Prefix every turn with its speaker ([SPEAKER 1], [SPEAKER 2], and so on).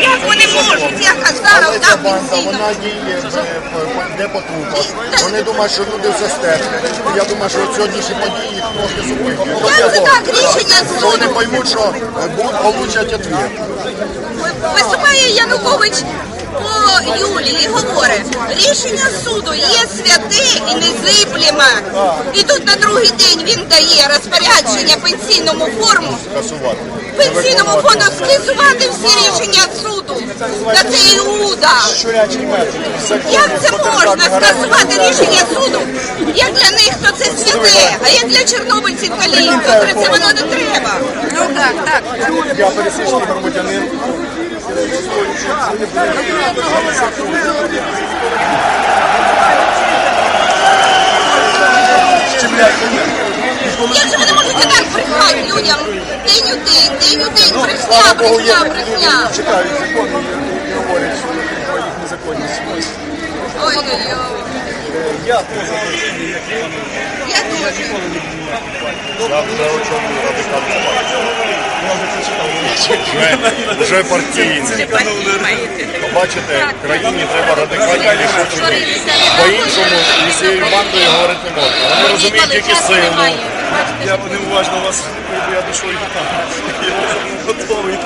[SPEAKER 1] Як вони можуть, як дав
[SPEAKER 2] ця банда, вона діє е, по- де трупах. Вони думають, що люди все стерпли. Я думаю, що сьогоднішні події
[SPEAKER 1] так? Рішення
[SPEAKER 2] Що вони поймуть, що е, получать ответ.
[SPEAKER 1] Виступає Янукович по Юлії і говорить, рішення суду є святе і незиблеме. І тут на другий день він дає розпорядження пенсійному форму, пенсійному фонду скасувати всі рішення суду. Та це Іуда. Як це можна скасувати рішення суду? Як для них то це святе, а як для чорнобильців котре це воно не треба. Ну так, так.
[SPEAKER 2] Я пересічний громадянин.
[SPEAKER 1] Як же вони можуть так брехати людям? День у день, день у день, брехня, брехня, брехня.
[SPEAKER 2] читають закони і- говорять, що про їх незаконність.
[SPEAKER 1] Ой-ой-ой.
[SPEAKER 2] Я теж
[SPEAKER 1] Я теж.
[SPEAKER 2] Я вже очолюю радикальну партію. Вже, вже партійні. Бачите, країні треба радикально рішучі. По-іншому і з цією бандою говорити не можна. Вони розуміють тільки силу.
[SPEAKER 3] Я неуважно вас, я дійшов і там. Готовий.